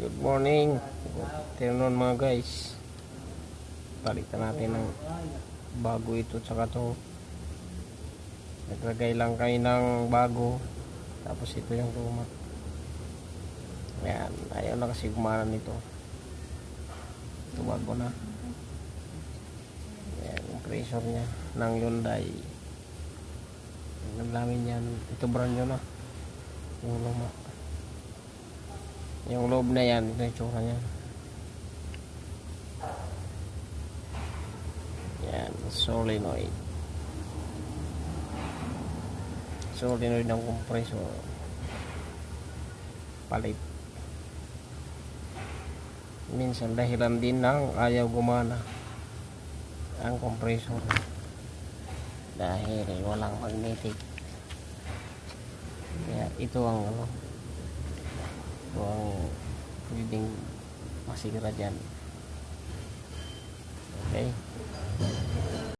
Good morning. Afternoon mga guys. Palitan natin ng bago ito tsaka to. Naglagay lang kayo ng bago. Tapos ito yung luma. Ayan. Ayaw na kasi gumana nito. Ito bago na. Ayan. Yung pressure niya ng Hyundai. Ang dami niyan. Ito brand new na. Yung luma. Yung loob na yan, ito yung tsura niya. Yan, solenoid. Solenoid ng compressor. Palit. Minsan dahilan din ng ayaw gumana ang compressor. Dahil walang magnetic. Kaya ito ang ano, ang pwedeng masira dyan